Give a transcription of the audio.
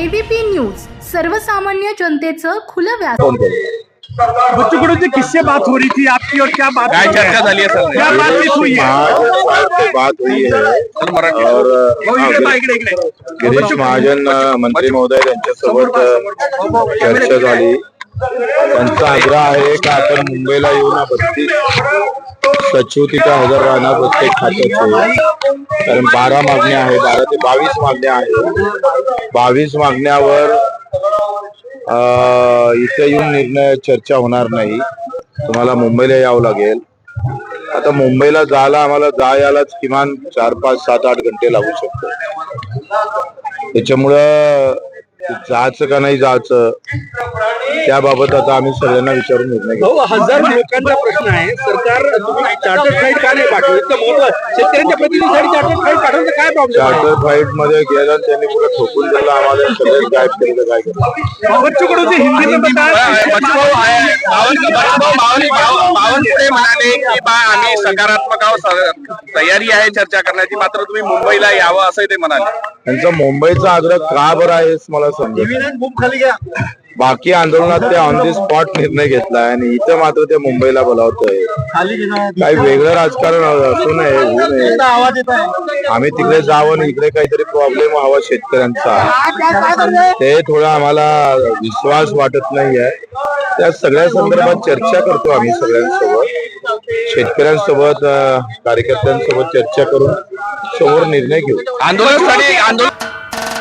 ABP news सर्वसामान्य जनतेचं खुलं व्यास बच्चों को जो किससे बात हो रही थी आपकी और क्या बात काय हो रही है? चर्चा झाली असेल? क्या बातचीत हुई है महाजन साहब से बात हुई है। और हो, हाँ, इकडे पहा, इकडे इकडे. गिरीश महाजन अ, मंत्री महोदय यांच्यासोबत अ, चर्चा झाली. त्यांचा आग्रह आहे का आपण मुंबईला येऊन बत्तीस सचिव तिथे हजर राहणार प्रत्येक खात्याचे. कारण बारा मागण्या आहे बारा ते बावीस मागण्या आहेत. बावीस मागण्यावर इथे येऊन निर्णय चर्चा होणार नाही. तुम्हाला मुंबईला यावं लागेल. आता मुंबईला जायला आम्हाला जायलाच किमान चार पाच सात आठ घंटे लागू शकतो त्याच्यामुळं जायचं का नाही जायचं? त्याबाबत आता आम्ही सगळ्यांना विचारून निर्णय घेऊ. हो हजार लोकांचा प्रश्न आहे. सरकार तुम्ही चार्टर फ्लाईट का नाही पाठवलं? इतकं महत्त्व शेतकऱ्यांच्या प्रतिनिधीसाठी चार्टर फ्लाईट पाठवण्याचा काय प्रॉब्लेम चार्टर फ्लाईटमध्ये गेला आणि त्यांनी पुढे ठोकून दिलं. आम्हाला सगळे गायब केलं काय केलं बच्चों को जो हिंदी बावनकुळे म्हणाले की बा आम्ही सकारात्मक आहोत तयारी आहे चर्चा करण्याची. मात्र तुम्ही मुंबईला यावं असं ते म्हणाले. त्यांचा मुंबईचा आग्रह का बरं आहे मला समजत बुक खाली गया बाकी आंदोलनात ते ऑन दी स्पॉट निर्णय घेतलाय आणि इथं मात्र ते मुंबईला बोलावतोय. काही वेगळं राजकारण असू नये होऊ नये. आम्ही तिकडे जावं आणि इकडे काहीतरी प्रॉब्लेम हवा शेतकऱ्यांचा. ते थोडं आम्हाला विश्वास वाटत नाहीये. त्या सगळ्या संदर्भात चर्चा करतो आम्ही सगळ्यांसोबत. शेतकऱ्यांसोबत कार्यकर्त्यांसोबत चर्चा करून समोर निर्णय घेऊ. आंदोलनासाठी आंदोलन